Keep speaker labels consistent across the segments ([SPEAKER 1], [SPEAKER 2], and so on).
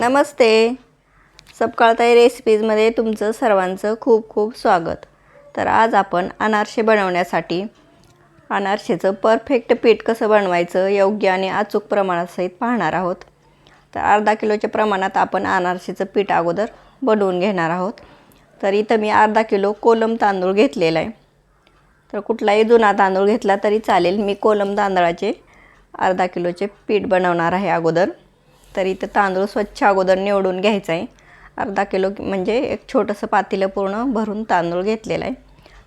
[SPEAKER 1] नमस्ते. सपकाळताई रेसिपीजमध्ये तुमचं सर्वांचं खूप खूप स्वागत. तर आज आपण अनारसे बनवण्यासाठी अनारसेचं परफेक्ट पीठ कसं बनवायचं योग्य आणि अचूक प्रमाणासहित पाहणार आहोत. तर अर्धा किलोच्या प्रमाणात आपण अनारसेचं पीठ अगोदर बनवून घेणार आहोत. तर इथं मी अर्धा किलो कोलम तांदूळ घेतलेला आहे. तर कुठलाही जुना तांदूळ घेतला तरी चालेल. मी कोलम तांदळाचे अर्धा किलोचे पीठ बनवणार आहे अगोदर. तर इथं तांदूळ स्वच्छ अगोदर निवडून घ्यायचं आहे. अर्धा किलो म्हणजे एक छोटंसं पातेलं पूर्ण भरून तांदूळ घेतलेला आहे.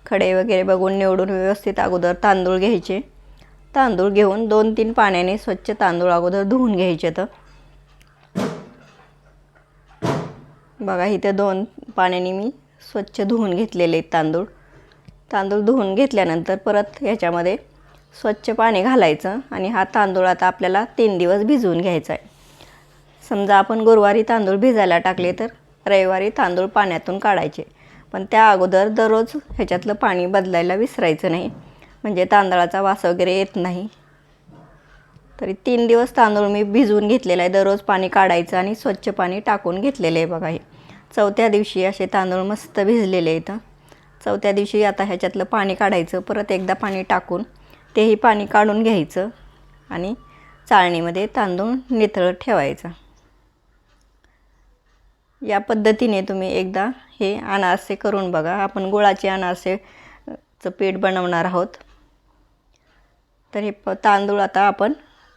[SPEAKER 1] खडे वगैरे बघून निवडून व्यवस्थित अगोदर तांदूळ घ्यायचे. तांदूळ घेऊन दोन तीन पाण्याने स्वच्छ तांदूळ अगोदर धुवून घ्यायचे तर बघा इथे दोन पाण्याने मी स्वच्छ धुवून घेतलेले आहेत तांदूळ. तांदूळ धुवून घेतल्यानंतर परत ह्याच्यामध्ये स्वच्छ पाणी घालायचं आणि हा तांदूळ आता आपल्याला तीन दिवस भिजवून घ्यायचा आहे. समजा आपण गुरुवारी तांदूळ भिजायला टाकले तर रविवारी तांदूळ पाण्यातून काढायचे. पण त्या अगोदर दररोज ह्याच्यातलं पाणी बदलायला विसरायचं नाही. म्हणजे तांदळाचा वास वगैरे येत नाही. तरी तीन दिवस तांदूळ मी भिजवून घेतलेला आहे. दररोज पाणी काढायचं आणि स्वच्छ पाणी टाकून घेतलेलं आहे बघा हे. चौथ्या दिवशी असे तांदूळ मस्त भिजलेले आहेत. चौथ्या दिवशी आता ह्याच्यातलं पाणी काढायचं. परत एकदा पाणी टाकून तेही पाणी काढून घ्यायचं आणि चाळणीमध्ये तांदूळ नितळ ठेवायचं. या पद्धतीने तुम्ही एकदा हे अनारसे करून बघा. आपण गुळाचे अनारसेचं पीठ बनवणार आहोत. तर हे प तांदूळ आता आपण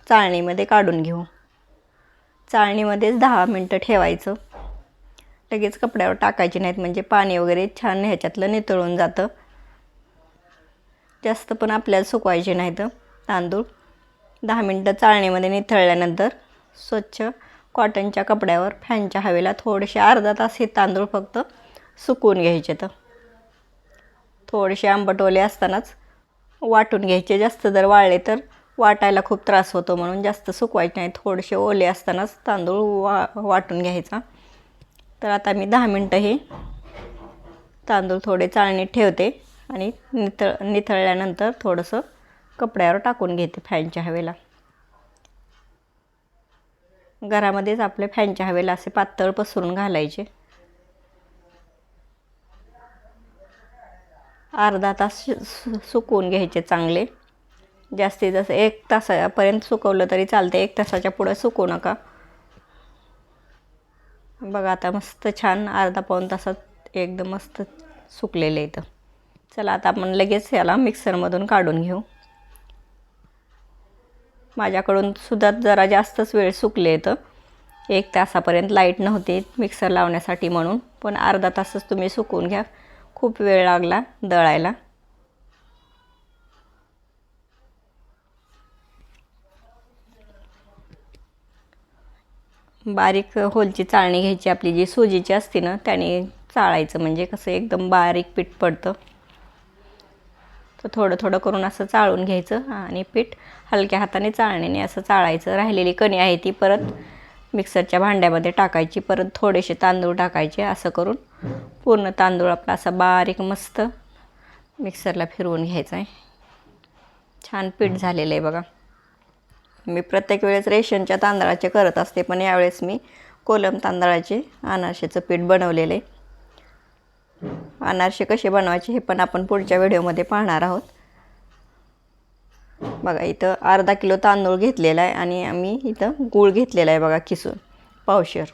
[SPEAKER 1] चाळणीमध्ये काढून घेऊ. चाळणीमध्येच दहा मिनटं ठेवायचं. लगेच कपड्यावर टाकायचे नाहीत म्हणजे पाणी वगैरे छान ह्याच्यातलं नितळून जातं. जास्त पण आपल्याला सुकवायचे नाहीत तांदूळ. दहा मिनटं चाळणीमध्ये निथळल्यानंतर स्वच्छ कॉटनच्या कपड्यावर फॅनच्या हवेला थोडेसे अर्धा तास हे तांदूळ फक्त सुकवून घ्यायचे तर. थोडेसे आंबटोले असतानाच वाटून घ्यायचे. जास्त जर वाळले तर वाटायला खूप त्रास होतो म्हणून जास्त सुकवायचे नाही. थोडेसे ओले असतानाच तांदूळ वा वाटून घ्यायचा. तर आता मी दहा मिनटं हे तांदूळ थोडे चाळणीत ठेवते आणि निथळ निथळल्यानंतर थोडंसं कपड्यावर टाकून घेते फॅनच्या हवेला. घरामध्येच आपले फॅनच्या हवेला असे पातळ पसरून घालायचे. अर्धा तास सुकवून घ्यायचे चांगले. जास्तीत जास्त एक तासापर्यंत सुकवलं तरी चालते एक तासाच्या पुढं सुकवू नका. बघा आता मस्त छान अर्धा पाऊण तासात एकदम मस्त सुकलेलं इथं. चला आता आपण लगेच याला मिक्सरमधून काढून घेऊ. माझ्याकडून सुद्धा जरा जास्तच वेळ सुकले येतं एक तासापर्यंत लाइट नव्हती मिक्सर लावण्यासाठी म्हणून. पण अर्धा तासच तुम्ही सुकून घ्या. खूप वेळ लागला दळायला. बारीक होलची चाळणी घ्यायची आपली जी सुजीची असते ना त्याने चाळायचं. म्हणजे कसं एकदम बारीक पीठ पडतं. थोडं थोडं करून असं चाळून घ्यायचं आणि पीठ हलक्या हाताने चाळणीने असं चाळायचं. राहिलेली कणी आहे ती परत मिक्सरच्या भांड्यामध्ये टाकायची परत थोडेसे तांदूळ टाकायचे असं करून पूर्ण तांदूळ आपला असा बारीक मस्त मिक्सरला फिरवून घ्यायचा आहे. छान पीठ झालेलं आहे बघा. मी प्रत्येक वेळेस रेशनच्या तांदळाचे करत असते पण यावेळेस मी कोलम तांदळाचे अनारशेचं पीठ बनवलेलं आहे. अनारसे कसे बनवायचे हे पण आपण पुढच्या व्हिडिओमध्ये पाहणार आहोत. बघा इथं अर्धा किलो तांदूळ घेतलेला आहे आणि आम्ही इथं गूळ घेतलेला आहे बघा किसून पावशर.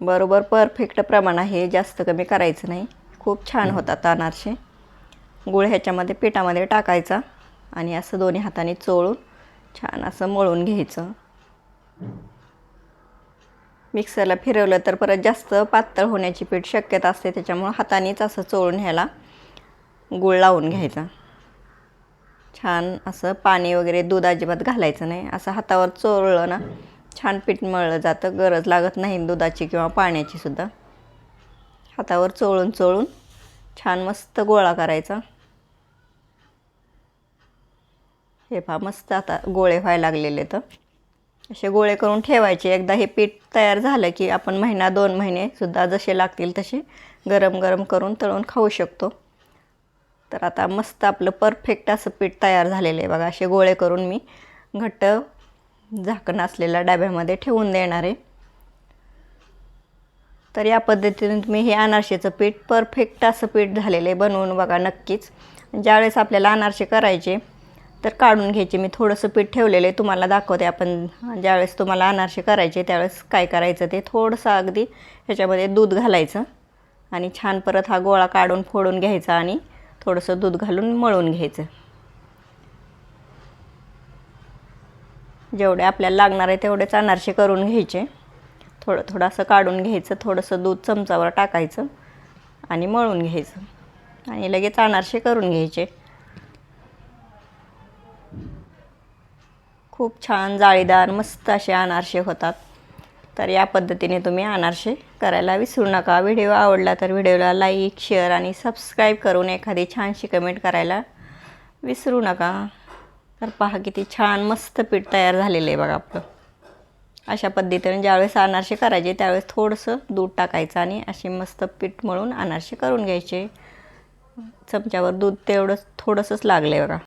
[SPEAKER 1] बरोबर परफेक्ट प्रमाण आहे जास्त कमी करायचं नाही. खूप छान होतात अनारसे. गूळ ह्याच्यामध्ये पिठामध्ये टाकायचा आणि असं दोन्ही हाताने चोळून छान असं मळून घ्यायचं. मिक्सरला फिरवलं तर परत जास्त पातळ होण्याची पीठ शक्यता असते. त्याच्यामुळं हातानेच असं चोळून ह्याला गूळ लावून घ्यायचा. छान असं पाणी वगैरे दूध अजिबात घालायचं नाही. असं हातावर चोळलं ना छान पीठ मळलं जातं. गरज लागत नाही दुधाची किंवा पाण्याची सुद्धा. हातावर चोळून चोळून छान मस्त गोळा करायचा. हे पहा मस्त आता गोळे व्हायला लागलेले तर. असे गोळे करून ठेवायचे. एकदा हे पीठ तयार झालं की आपण महिना दोन महिनेसुद्धा जसे लागतील तसे गरम गरम करून तळून खाऊ शकतो. तर आता मस्त आपलं परफेक्ट असं पीठ तयार झालेलं आहे बघा. असे गोळे करून मी घट्ट झाकण असलेल्या डब्यामध्ये ठेवून देणार आहे. तर या पद्धतीने तुम्ही हे अनारशेचं पीठ परफेक्ट असं पीठ झालेलं आहे बनवून बघा नक्कीच. ज्यावेळेस आपल्याला अनारसे करायचे तर काढून घ्यायचे. मी थोडंसं पीठ ठेवलेलं आहे. तुम्हाला दाखवते आपण ज्यावेळेस तुम्हाला अनारसे करायचे त्यावेळेस काय करायचं ते थोडंसं अगदी ह्याच्यामध्ये दूध घालायचं. आणि छान परत हा गोळा काढून फोडून घ्यायचा आणि थोडंसं दूध घालून मळून घ्यायचं. जेवढे आपल्याला लागणार आहे तेवढेच अनारसे करून घ्यायचे. थोडं थोडं असं काढून घ्यायचं. थोडंसं दूध चमचावर टाकायचं आणि मळून घ्यायचं. आणि लगेच अनारसे करून घ्यायचे. खूप छान जाळीदार मस्त असे अनारसे होतात. तर या पद्धतीने तुम्ही अनारसे करायला विसरू नका. व्हिडिओ आवडला तर व्हिडिओला लाईक शेअर आणि सबस्क्राईब करून एखादी छानशी कमेंट करायला विसरू नका. तर पहा किती छान मस्त पीठ तयार झालेलं आहे बघा आपलं. अशा पद्धतीने ज्यावेळेस अनारसे करायचे त्यावेळेस थोडंसं दूध टाकायचं आणि असे मस्त पीठ मळून अनारसे करून घ्यायचे. चमच्यावर दूध तेवढंच थोडंसंच लागलं आहे बघा.